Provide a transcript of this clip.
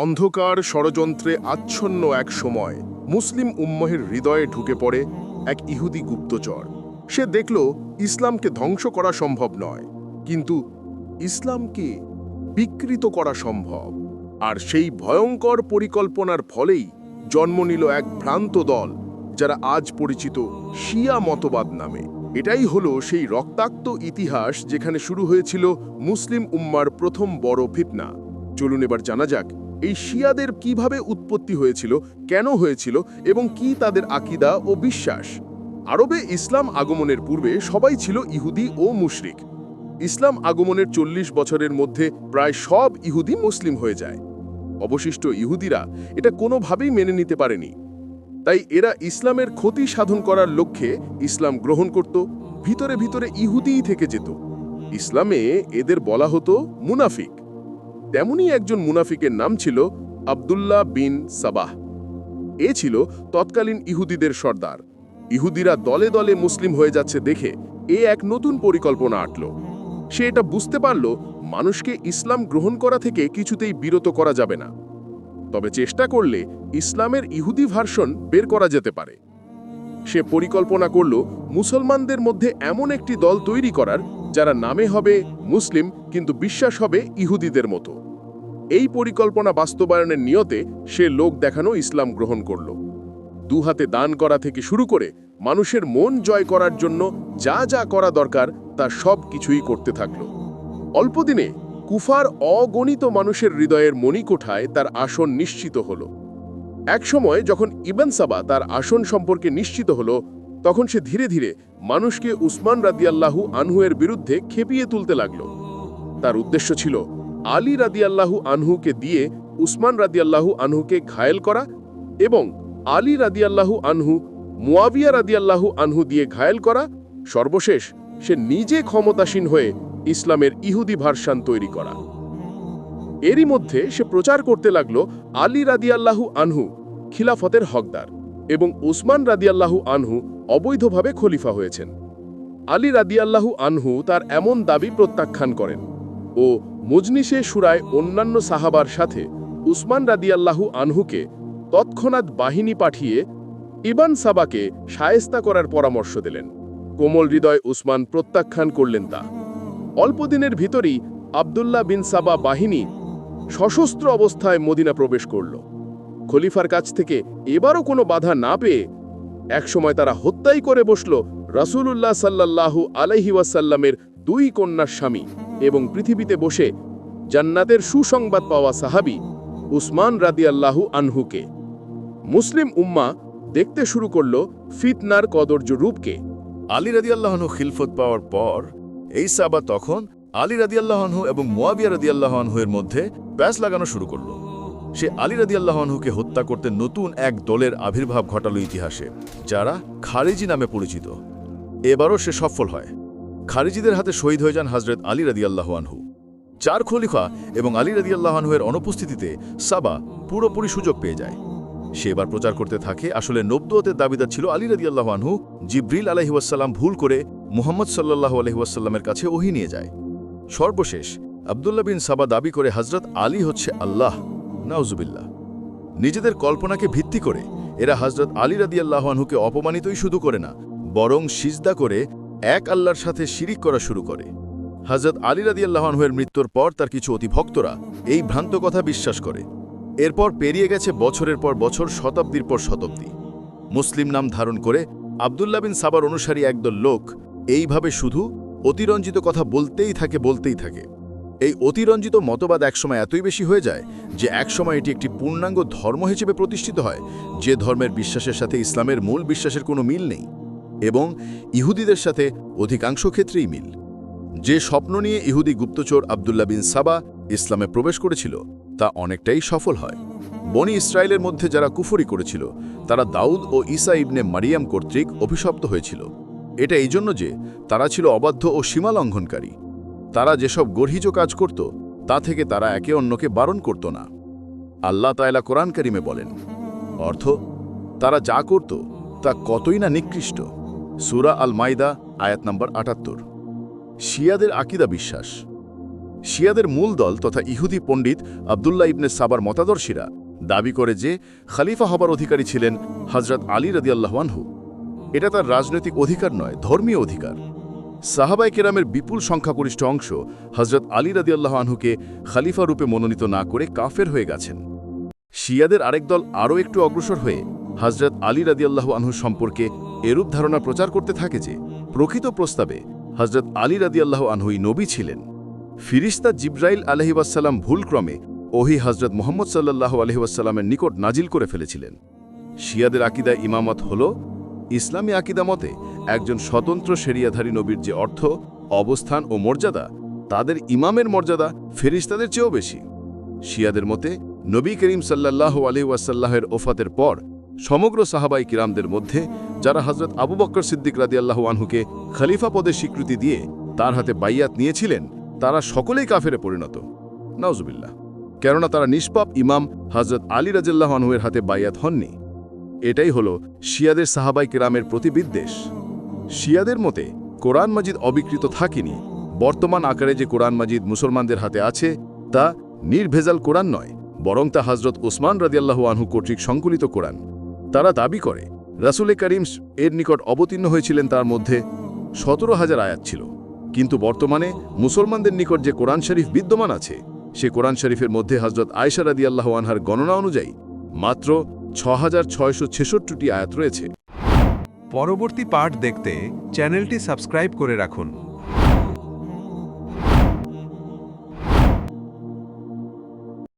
অন্ধকার ষড়যন্ত্রে আচ্ছন্ন এক সময় মুসলিম উম্মহের হৃদয়ে ঢুকে পড়ে এক ইহুদি গুপ্তচর। সে দেখল ইসলামকে ধ্বংস করা সম্ভব নয়, কিন্তু ইসলামকে বিকৃত করা সম্ভব। আর সেই ভয়ঙ্কর পরিকল্পনার ফলেই জন্ম নিল এক ভ্রান্ত দল, যারা আজ পরিচিত শিয়া মতবাদ নামে। এটাই হলো সেই রক্তাক্ত ইতিহাস যেখানে শুরু হয়েছিল মুসলিম উম্মার প্রথম বড় ফিতনা। চলুন এবার জানা যাক এই শিয়াদের কীভাবে উৎপত্তি হয়েছিল, কেন হয়েছিল এবং কি তাদের আকিদা ও বিশ্বাস? আরবে ইসলাম আগমনের পূর্বে সবাই ছিল ইহুদি ও মুশরিক। ইসলাম আগমনের চল্লিশ বছরের মধ্যে প্রায় সব ইহুদি মুসলিম হয়ে যায়। অবশিষ্ট ইহুদিরা এটা কোনোভাবেই মেনে নিতে পারেনি। তাই এরা ইসলামের ক্ষতি সাধন করার লক্ষ্যে ইসলাম গ্রহণ করত, ভিতরে ভিতরে ইহুদিই থেকে যেত। ইসলামে এদের বলা হতো মুনাফিক। তেমনি একজন মুনাফিকের নাম ছিল আবদুল্লাহ বিন সাবাহ। এ ছিল তৎকালীন ইহুদিদের সর্দার। ইহুদিরা দলে দলে মুসলিম হয়ে যাচ্ছে দেখে এ এক নতুন পরিকল্পনা আটল। সে এটা বুঝতে পারল, মানুষকে ইসলাম গ্রহণ করা থেকে কিছুতেই বিরত করা যাবে না। তবে চেষ্টা করলে ইসলামের ইহুদি ভার্সন বের করা যেতে পারে। সে পরিকল্পনা করল, মুসলমানদের মধ্যে এমন একটি দল তৈরি করার যারা নামে হবে মুসলিম, কিন্তু বিশ্বাস হবে ইহুদিদের মতো। এই পরিকল্পনা বাস্তবায়নের নিয়তে সে লোক দেখানো ইসলাম গ্রহণ করল। দু হাতে দান করা থেকে শুরু করে মানুষের মন জয় করার জন্য যা যা করা দরকার তা সব কিছুই করতে থাকল। অল্পদিনে কুফার অগণিত মানুষের হৃদয়ের মণিকোঠায় তার আসন নিশ্চিত হল। একসময় যখন ইবান সাবা তার আসন সম্পর্কে নিশ্চিত হল তখন সে ধীরে ধীরে মানুষকে উসমান রাদিয়াল্লাহু আনহুয়ের বিরুদ্ধে খেপিয়ে তুলতে লাগল। তার উদ্দেশ্য ছিল আলী রাদিয়াল্লাহু আনহুকে দিয়ে উসমান রাদিয়াল্লাহু আনহুকে ঘায়েল করা এবং আলী রাদিয়াল্লাহু আনহু, মুয়াবিয়া রাদিয়াল্লাহু আনহু দিয়ে ঘায়েল করা। সর্বশেষ সে নিজে ক্ষমতাসীন হয়ে ইসলামের ইহুদি ভার্সান তৈরি করা। এরই মধ্যে সে প্রচার করতে লাগল আলী রাদিয়াল্লাহু আনহু খিলাফতের হকদার। এবং উসমান রাদিয়াল্লাহু আনহু অবৈধভাবে খলিফা হয়েছেন। আলী রাদিয়াল্লাহু আনহু তার এমন দাবি প্রত্যাখ্যান করেন ও মজনিসে সুরায় অন্যান্য সাহাবার সাথে উসমান রাদিয়াল্লাহু আনহুকে তৎক্ষণাৎ বাহিনী পাঠিয়ে ইবান সাবাকে সায়েস্তা করার পরামর্শ দিলেন। কোমল হৃদয় উসমান প্রত্যাখ্যান করলেন তা। অল্পদিনের ভিতরই আবদুল্লাহ বিন সাবা বাহিনী সশস্ত্র অবস্থায় মদিনা প্রবেশ করল। খলিফার কাছ থেকে এবারও কোনো বাধা না পেয়ে একসময় তারা হত্যাই করে বসল রাসূলুল্লাহ সাল্লাল্লাহু আলাইহি ওয়াসাল্লামের দুই কন্যার স্বামী এবং পৃথিবীতে বসে জান্নাতের সুসংবাদ পাওয়া সাহাবী উসমান রাদিয়াল্লাহু আনহুকে। মুসলিম উম্মা দেখতে শুরু করল ফিতনার কদর্য রূপকে। আলী রাদিয়াল্লাহনু খিলফত পাওয়ার পর এই সাবা তখন আলী রাদিয়াল্লাহনহু এবং মুয়াবিয়া রাদিয়াল্লাহনহু এর মধ্যে প্যাস লাগানো শুরু করল। সে আলী রাদিয়াল্লাহনহুকে হত্যা করতে নতুন এক দলের আবির্ভাব ঘটালো ইতিহাসে, যারা খারিজি নামে পরিচিত। এবারও সে সফল হয়। খারিজিদের হাতে শহীদ হয়ে যান হজরত আলী রাদিয়াল্লাহু আনহু। চার খলিফা এবং আলী রাদিয়াল্লাহনহু এর অনুপস্থিতিতে সাবা পুরোপুরি সুযোগ পেয়ে যায়। সে এবার প্রচার করতে থাকে, আসলে নব্দতের দাবিদার ছিল আলী রাদিয়াল্লাহু আনহু, জিব্রিল আলহিউসাল্লাম ভুল করে মুহাম্মদ সাল্লাল্লাহু আলহিউসাল্লামের কাছে ওহি নিয়ে যায়। সর্বশেষ আবদুল্লাহ বিন সাবা দাবি করে হজরত আলী হচ্ছে আল্লাহ। নাউজুবিল্লাহ। নিজেদের কল্পনাকে ভিত্তি করে এরা হজরত আলী রাদিয়াল্লাহু আনহুকে অপমানিতই শুধু করে না, বরং সিজদা করে এক আল্লাহর সাথে শিরিক করা শুরু করে। হজরত আলী রাদিয়াল্লাহনহুয়ের মৃত্যুর পর তার কিছু অতিভক্তরা এই ভ্রান্ত কথা বিশ্বাস করে। এরপর পেরিয়ে গেছে বছরের পর বছর, শতাব্দীর পর শতাব্দী। মুসলিম নাম ধারণ করে আবদুল্লাহ বিন সাবার অনুসারী একদল লোক এইভাবে শুধু অতিরঞ্জিত কথা বলতেই থাকে বলতেই থাকে। এই অতিরঞ্জিত মতবাদ একসময় এতই বেশি হয়ে যায় যে একসময় এটি একটি পূর্ণাঙ্গ ধর্ম হিসেবে প্রতিষ্ঠিত হয়, যে ধর্মের বিশ্বাসের সাথে ইসলামের মূল বিশ্বাসের কোনো মিল নেই এবং ইহুদিদের সাথে অধিকাংশ ক্ষেত্রেই মিল। যে স্বপ্ন নিয়ে ইহুদি গুপ্তচর আবদুল্লা বিন সাবা ইসলামে প্রবেশ করেছিল, তা অনেকটাই সফল হয়। বনি ইসরায়েলের মধ্যে যারা কুফরি করেছিল, তারা দাউদ ও ঈসা ইবনে মারিয়াম কর্তৃক অভিশপ্ত হয়েছিল। এটা এই জন্য যে তারা ছিল অবাধ্য ও সীমা লঙ্ঘনকারী তারা যেসব গর্হিজ কাজ করত, তা থেকে তারা একে অন্যকে বারণ করত না। আল্লাহ তায়লা কোরআন কারিমে বলেন, অর্থ, তারা যা করত, তা কতই না নিকৃষ্ট। সুরা আল মাইদা আয়াত নম্বর আটাত্তর। শিয়াদের আকিদা বিশ্বাস। শিয়াদের মূল দল তথা ইহুদি পণ্ডিত আবদুল্লাহ ইবনে সাবার মতাদর্শীরা দাবি করে যে, খালিফা হবার অধিকারী ছিলেন হজরত আলী রদিয়াল্লাহানহু এটা তার রাজনৈতিক অধিকার নয়, ধর্মীয় অধিকার। সাহাবাই কেরামের বিপুল সংখ্যাগরিষ্ঠ অংশ হজরত আলী রদিয়াল্লাহ আনহুকে খালিফা রূপে মনোনীত না করে কাফের হয়ে গেছেন। শিয়াদের আরেক দল আরও একটু অগ্রসর হয়ে হজরত আলী রাদিয়াল্লাহু আনহু সম্পর্কে এরূপ ধারণা প্রচার করতে থাকে যে, প্রকৃত প্রস্তাবে হজরত আলী রাদিয়াল্লাহু আনহুই নবী ছিলেন। ফিরিস্তা জিব্রাইল আলহিবাসাল্লাম ভুলক্রমে ওহি হজরত মোহাম্মদ সাল্লাল্লাহু আলহিবাসাল্লামের নিকট নাজিল করে ফেলেছিলেন। শিয়াদের আকিদা ইমামত হল ইসলামী আকিদা মতে, একজন স্বতন্ত্র সেরিয়াধারী নবীর যে অর্থ, অবস্থান ও মর্যাদা, তাদের ইমামের মর্যাদা ফেরিস্তাদের চেয়েও বেশি। শিয়াদের মতে, নবী করিম সাল্লাহ আলি ওয়াসাল্লাহের ওফাতের পর, সমগ্র সাহাবাই কিরামদের মধ্যে, যারা হজরত আবু বক্কর সিদ্দিক রাদিয়াল্লাহ আনহুকে খলিফা পদের স্বীকৃতি দিয়ে তার হাতে বাইয়াত নিয়েছিলেন, তারা সকলেই কাফেরে পরিণত। নাউজুবিল্লাহ। কেননা তারা নিষ্পাপ ইমাম হজরত আলী রাজিল্লাহ আনহুয়ের হাতে বাইয়াত হননি। এটাই হল শিয়াদের সাহাবাই কিরামের প্রতি বিদ্বেষ শিয়াদের মতে, কোরআন মাজিদ অবিকৃত থাকেনি। বর্তমান আকারে যে কোরআন মাজিদ মুসলমানদের হাতে আছে, তা নির্ভেজাল কোরআন নয়, বরং তা হজরত ওসমান রাদিয়াল্লাহ আনহু কর্তৃক সংকলিত কোরআন। তারা দাবি করে, রাসুলে করিম এর নিকট অবতীর্ণ হয়েছিলেন তার মধ্যে সতেরো হাজার আয়াত ছিল। কিন্তু বর্তমানে মুসলমানদের নিকট যে কোরআন শরীফ বিদ্যমান আছে, সে কোরআন শরীফের মধ্যে হজরত আয়সা রাদিয়াল্লাহ আনহার গণনা অনুযায়ী মাত্র ছ আয়াত রয়েছে। পরবর্তী পাঠ দেখতে চ্যানেলটি সাবস্ক্রাইব করে রাখুন।